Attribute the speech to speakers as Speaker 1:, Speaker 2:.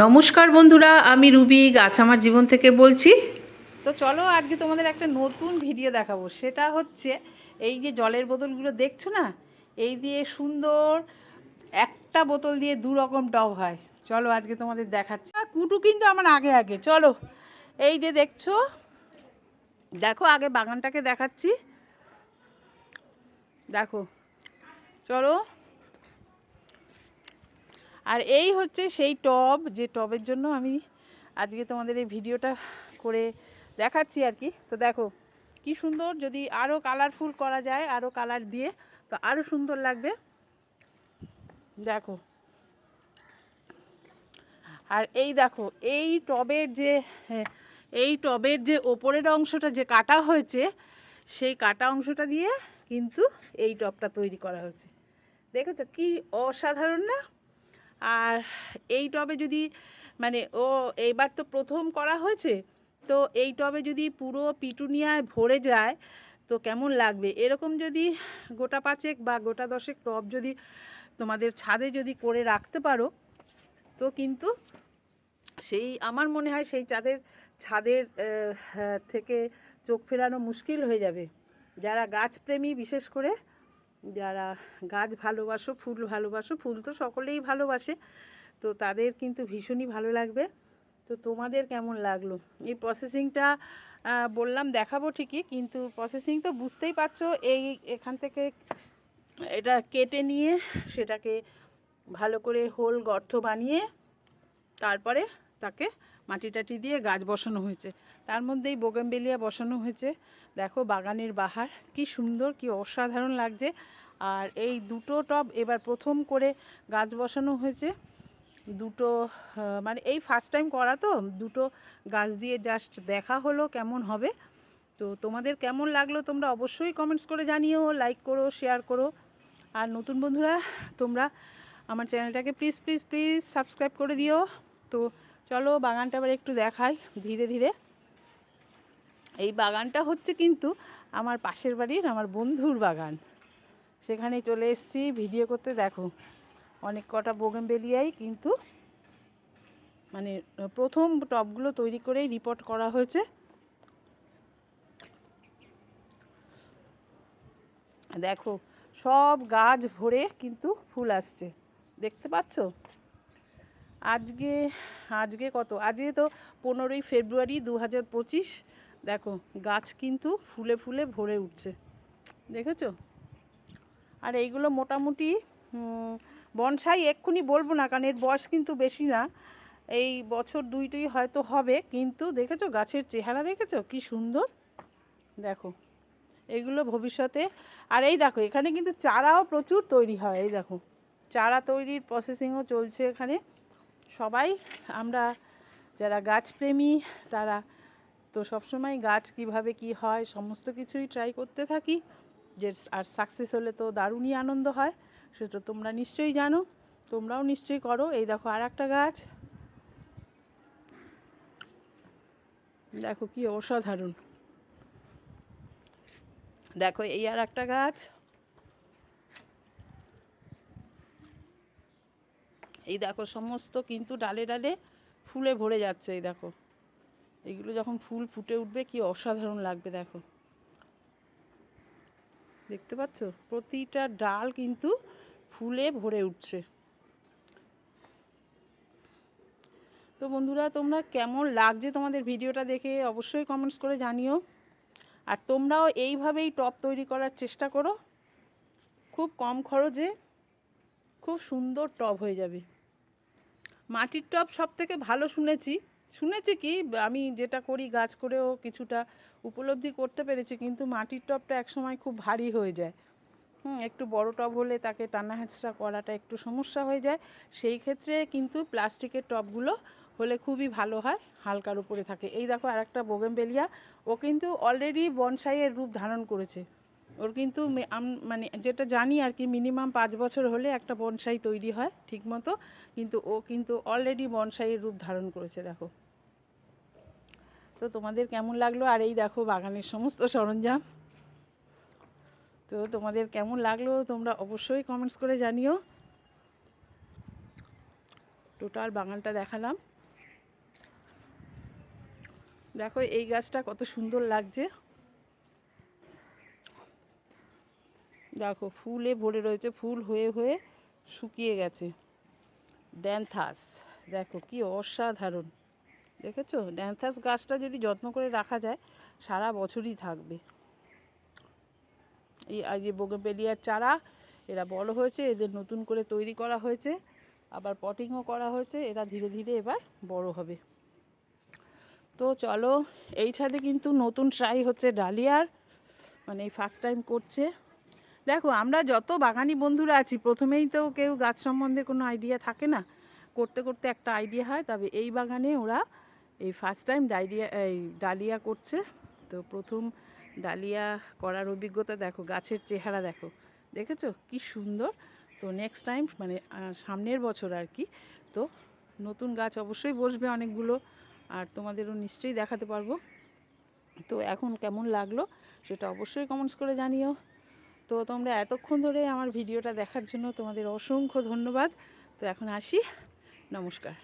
Speaker 1: নমস্কার বন্ধুরা, আমি রুবি গাছ আমার জীবন থেকে বলছি। তো চলো আজকে তোমাদের একটা নতুন ভিডিও দেখাবো। সেটা হচ্ছে এই যে জলের বোতলগুলো দেখছ না? এই দিয়ে সুন্দর একটা বোতল দিয়ে দু রকম টব হয়। চলো আজকে তোমাদের দেখাচ্ছি। কুটু কিন্তু আমার আগে আগে। চলো, এই যে দেখছ? দেখো, আগে বাগানটাকে দেখাচ্ছি। দেখো, চলো। আর এই হচ্ছে সেই টব যে টবের জন্য আমি আজকে তোমাদের এই ভিডিওটা করে দেখাচ্ছি আর কি। তো দেখো কি সুন্দর যদি আরও কালারফুল করা যায় আরও কালার দিয়ে তো আরও সুন্দর লাগবে। দেখো। আর এই দেখো এই টবের যে হ্যাঁ, এই টবের যে ওপরের অংশটা যে কাটা হয়েছে সেই কাটা অংশটা দিয়ে কিন্তু এই টবটা তৈরি করা হয়েছে। দেখেছ কি অসাধারণ না? আর এই টবে যদি মানে ও এইবার তো প্রথম করা হয়েছে তো এই টবে যদি পুরো পিটুনিয়ায় ভরে যায় তো কেমন লাগবে? এরকম যদি গোটা পাঁচেক বা গোটা দশেক টব যদি তোমাদের ছাদে যদি করে রাখতে পারো তো কিন্তু সেই আমার মনে হয় সেই চাঁদের ছাদের হ্যাঁ, থেকে চোখ ফেরানো মুশকিল হয়ে যাবে। যারা গাছপ্রেমী বিশেষ করে যারা গাছ ভালোবাসো, ফুল ভালোবাসো, ফুল তো সকলেই ভালোবাসে, তো তাদের কিন্তু ভীষণই ভালো লাগবে। তো তোমাদের কেমন লাগল? এই প্রসেসিংটা বললাম দেখাবো ঠিকই, কিন্তু প্রসেসিং তো বুঝতেই পারছ, এই এখান থেকে এটা কেটে নিয়ে সেটাকে ভালো করে হোল গর্ত বানিয়ে তারপরে তাকে মাটি টাটি দিয়ে গাছ বসানো হয়েছে। তার মধ্যেই বোগামবেলিয়া বসানো হয়েছে। দেখো বাগানের বাহার, কি সুন্দর, কি অসাধারণ লাগছে। আর এই দুটো টব এবার প্রথম করে গাছ বসানো হয়েছে। দুটো মানে এই ফার্স্ট টাইম করা তো, দুটো গাছ দিয়ে জাস্ট দেখা হলো কেমন হবে। তো তোমাদের কেমন লাগল তোমরা অবশ্যই কমেন্টস করে জানিও লাইক করো শেয়ার করো। আর নতুন বন্ধুরা, তোমরা আমার চ্যানেলটাকে প্লিজ প্লিজ প্লিজ সাবস্ক্রাইব করে দিও। তো চলো বাগানটা আবার একটু দেখাই, ধীরে ধীরে। এই বাগানটা হচ্ছে কিন্তু আমার পাশের বাড়ির আমার বন্ধুর বাগান। সেখানে চলে এসেছি, ভিডিও করতে দেখো। অনেক কটা বোগেম বেলিয়াই কিন্তু মানে প্রথম টবগুলো তৈরি করেই রিপোর্ট করা হয়েছে। দেখো, সব গাছ ভরে কিন্তু ফুল আসছে। দেখতে পাচ্ছ? আজকে আজকে কত? আজকে তো পনেরোই ফেব্রুয়ারি দু হাজার পঁচিশ। দেখো, গাছ কিন্তু ফুলে ফুলে ভরে উঠছে। দেখেছ? আর এইগুলো মোটামুটি বনসাই এক্ষুনি বলব না, কারণ এর বয়স কিন্তু বেশি না। এই বছর দুইটাই হয়তো হবে, কিন্তু দেখেছ, গাছের চেহারা দেখেছ? কি সুন্দর। দেখো, এগুলো ভবিষ্যতে, আর এই দেখো, এখানে কিন্তু চারাও প্রচুর তৈরি হয়, এই দেখো। চারা তৈরির প্রসেসিংও চলছে এখানে। সবাই, আমরা যারা গাছপ্রেমী, তারা তো সবসময় গাছ কীভাবে কি হয়, সমস্ত কিছুই ট্রাই করতে থাকি। যে, আর সাকসেস হলে তো দারুণই আনন্দ হয় সেটা তোমরা নিশ্চয়ই জানো, তোমরাও নিশ্চয়ই করো। এই দেখো আর একটা গাছ। দেখো কি অসাধারণ। দেখো এই আর একটা গাছ। এই দেখো সমস্ত কিন্তু ডালে ডালে ফুলে ভরে যাচ্ছে, এই দেখো। এইগুলো যখন ফুল ফুটে উঠবে, কি অসাধারণ লাগবে, দেখো। দেখতে পাচ্ছ? প্রতিটা ডাল কিন্তু ফুলে ভরে উঠছে। তো বন্ধুরা, তোমরা কেমন লাগছে তোমাদের ভিডিওটা দেখে অবশ্যই কমেন্টস করে জানিও। আর তোমরাও এইভাবেই টপ তৈরি করার চেষ্টা করো। খুব কম খরচে খুব সুন্দর টব হয়ে যাবে। মাটির টব সব থেকে ভালো শুনেছি। শুনেছি কি, আমি যেটা করি গাছ করেও কিছুটা উপলব্ধি করতে পেরেছি, কিন্তু মাটির টবটা একসময় খুব ভারী হয়ে যায়। হুম, একটু বড় টব হলে তাকে টানা হেঁচড়া করাটা একটু সমস্যা হয়ে যায়। সেই ক্ষেত্রে কিন্তু প্লাস্টিকের টবগুলো হলে খুবই ভালো হয়, হালকার উপরে থাকে। এই দেখো আর একটা বোগেমবেলিয়া, ও কিন্তু অলরেডি বনসাইয়ের রূপ ধারণ করেছে। ওর কিন্তু মানে যেটা জানি আর কি মিনিমাম পাঁচ বছর হলে একটা বনসাই তৈরি হয় ঠিকমতো, কিন্তু ও কিন্তু অলরেডি বনসাইয়ের রূপ ধারণ করেছে, দেখো। তো তোমাদের কেমন লাগল? আর এই দেখো বাগানের সমস্ত সরঞ্জাম। তো তোমাদের কেমন লাগল? তোমরা অবশ্যই কমেন্টস করে জানিও। টোটাল বাগানটা দেখালাম। দেখো এই গাছটা কত সুন্দর লাগছে। দেখো, ফুলে ভরে রয়েছে, ফুল হয়ে হয়ে শুকিয়ে গেছে। ড্যান্থাস, দেখো কি অসাধারণ। দেখেছ? ড্যান্থাস গাছটা যদি যত্ন করে রাখা যায়, সারা বছরই থাকবে। এই যে বোগেবেলিয়ার চারা, এরা বড় হয়েছে, এদের নতুন করে তৈরি করা হয়েছে, আবার পটিংও করা হয়েছে, এরা ধীরে ধীরে এবার বড় হবে। তো চলো এই ছাদে কিন্তু নতুন ট্রাই হচ্ছে ডালিয়ার মানে এই ফার্স্ট টাইম করছে। দেখো, আমরা যত বাগানি বন্ধুরা আছি, প্রথমেই তো কেউ গাছ সম্বন্ধে কোনো আইডিয়া থাকে না। করতে করতে একটা আইডিয়া হয়, তবে এই বাগানে ওরা এই ফার্স্ট টাইম ডাইরিয়া, এই ডালিয়া করছে। তো প্রথম ডালিয়া করার অভিজ্ঞতা দেখো, গাছের চেহারা দেখো। দেখেছ? কি সুন্দর। তো নেক্সট টাইম মানে সামনের বছর আর কি, তো নতুন গাছ অবশ্যই বসবে অনেকগুলো, আর তোমাদেরও নিশ্চয়ই দেখাতে পারব। তো এখন কেমন লাগল, সেটা অবশ্যই কমেন্টস করে জানিও। তো তোমরা এতক্ষণ ধরে আমার ভিডিওটা দেখার জন্য তোমাদের অসংখ্য ধন্যবাদ। তো এখন আসি। নমস্কার।